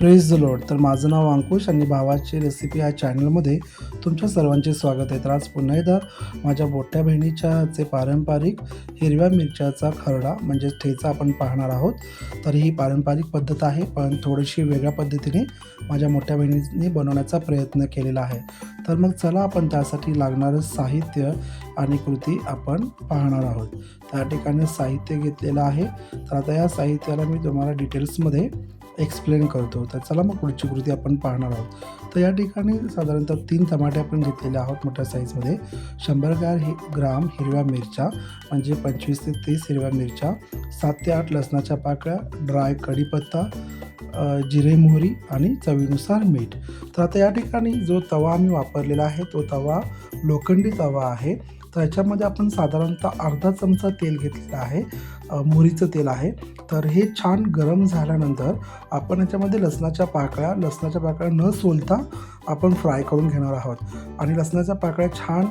Press the Lord तर माझं नाव अंकुश आणि भावाची रेसिपी या चॅनलमध्ये तुमच्या सर्वांचे स्वागत आहे. तर आज पुन्हा एकदा माझ्या मोठ्या बहिणीच्या पारंपरिक हिरव्या मिरच्याचा खरडा म्हणजे ठेचा आपण पाहणार आहोत. तर ही पारंपरिक पद्धत आहे पण थोडीशी वेगळ्या पद्धतीने माझ्या मोठ्या बहिणीने बनवण्याचा प्रयत्न केलेला आहे. तर मग चला आपण त्यासाठी लागणारं साहित्य आणि कृती आपण पाहणार आहोत. त्या ठिकाणी साहित्य घेतलेलं आहे. तर आता या साहित्याला मी तुम्हाला डिटेल्समध्ये एक्सप्लेन करतो. तर चला मग पुढची कृती आपण पाहणार आहोत. तर या ठिकाणी साधारणतः तीन टमाटे आपण घेतलेले आहोत मोठ्या साईजमध्ये शंभर ग्रॅम हि ग्राम हिरव्या मिरच्या म्हणजे पंचवीस ते तीस हिरव्या मिरच्या सात ते आठ लसणाच्या पाकळ्या ड्राय कढीपत्ता जिरे मोहरी आणि चवीनुसार मीठ. तर आता या ठिकाणी जो तवा आम्ही वापरलेला आहे तो तवा लोखंडी तवा आहे. तर याच्यामध्ये आपण साधारणतः अर्धा चमचा तेल घेतलेला आहे. मोहरीचं तेल आहे. तर हे छान गरम झाल्यानंतर आपण याच्यामध्ये लसणाच्या पाकळ्या लसणाच्या पाकळ्या न सोलता आपण फ्राय करून घेणार आहोत. आणि लसणाच्या पाकळ्या छान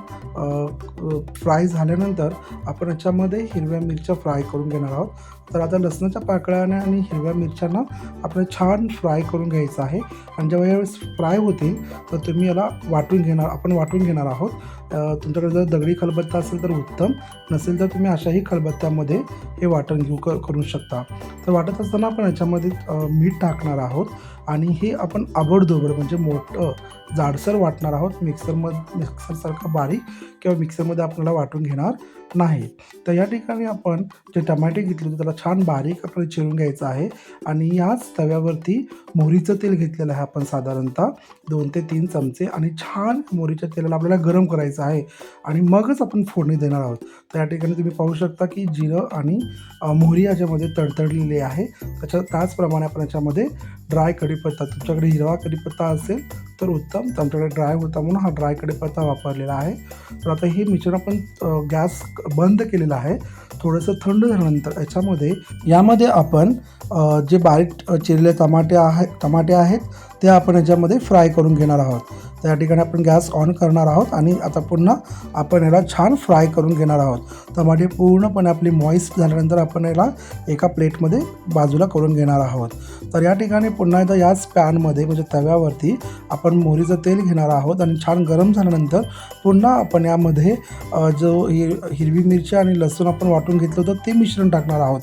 फ्राय झाल्यानंतर आपण याच्यामध्ये हिरव्या मिरच्या फ्राय करून घेणार आहोत. तर आता लसणाच्या पाकळ्याने आणि हिरव्या मिरच्यांना आपल्याला छान फ्राय करून घ्यायचं आहे. आणि जेव्हा यावेळेस फ्राय होतील तर तुम्ही याला वाटून घेणार आपण वाटून घेणार आहोत. तुमच्याकडे जर दगडी खलबत्ता असेल तर उत्तम नसेल तर तुम्ही अशाही खलबत्त्यामध्ये हे हे वाटण घेऊ क करू शकता. तर वाटत असताना आपण याच्यामध्ये मीठ टाकणार आहोत आणि हे आपण आबडधोबड म्हणजे मोठं जाडसर वाटणार आहोत. मिक्सरमध्ये मिक्सरसारखं बारीक किंवा मिक्सरमध्ये आपल्याला वाटून घेणार. नाही तर या ठिकाणी आपण जे टमाटे घेतले होते त्याला छान बारीक आपल्याला चिरून घ्यायचं आहे. आणि याच तव्यावरती मोहरीचं तेल घेतलेलं आहे आपण साधारणतः दोन ते तीन चमचे. आणि छान मोहरीच्या तेलाला आपल्याला गरम करायचं आहे. आणि मगच आपण फोडणी देणार आहोत. तर या ठिकाणी तुम्ही पाहू शकता की जिरं आणि मोहरी याच्यामध्ये तडतडलेली आहे. त्याच्या त्याचप्रमाणे आपण याच्यामध्ये ड्राय कढीपत्ता तुमच्याकडे हिरवा कढीपत्ता असेल तर उत्तम. तर आमच्याकडे ड्राय होता म्हणून हा ड्राय कढीपत्ता वापरलेला आहे. तर आता हे मिश्रण आपण गॅस बंद केलेला आहे. थोडंसं थंड झाल्यानंतर याच्यामध्ये यामध्ये आपण जे बारीक चिरले चिरलेले टमाटे आहे टमाटे आहेत ते आपण याच्यामध्ये फ्राय करून घेणार आहोत. त्या या ठिकाणी आपण गॅस ऑन करणार आहोत आणि आता पुन्हा आपण याला छान फ्राय करून घेणार आहोत. टमाटे पूर्णपणे आपली मॉइस्ट झाल्यानंतर आपण याला एका प्लेटमध्ये बाजूला करून घेणार आहोत. तर या ठिकाणी पुन्हा एकदा याच पॅनमध्ये म्हणजे तव्यावरती आपण मोहरीचं तेल घेणार आहोत आणि छान गरम झाल्यानंतर पुन्हा आपण यामध्ये जो हिर हिरवी मिरची आणि लसूण आपण वाटून घेतलं होतं ते मिश्रण टाकणार आहोत.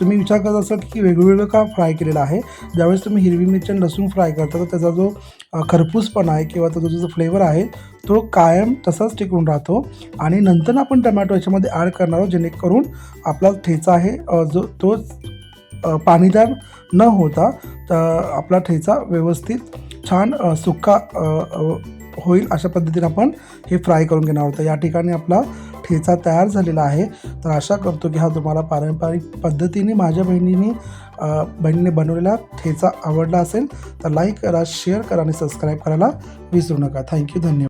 तुम्ही विचार करत असाल की वेगवेगळं का फ्राय केलेलं आहे? ज्यावेळेस तुम्ही हिरवी मिरची आणि लसूण फ्राय करता तर त्याचा जो खरपूसपणा आहे किंवा त्याचा जो फ्लेवर आहे तो कायम तसाच टिकून राहतो. आणि नंतर आपण टमॅटो याच्यामध्ये ॲड करणार आहोत जेणेकरून आपला ठेचा आहे जो तो पाणीदार न होता तर आपला ठेचा व्यवस्थित छान सुक्का होईल अशा पद्धतीने आपण हे फ्राय करून घेणार होतं या ठिकाणी आपला ठेचा तयार झालेला आहे. तर आशा करतो की हा तुम्हाला पारंपरिक पद्धतीने माझ्या बहिणीने बहिणीने बनवलेला ठेचा आवडला असेल तर लाईक करा शेअर करा आणि सबस्क्राईब करायला विसरू नका. थँक्यू धन्यवाद.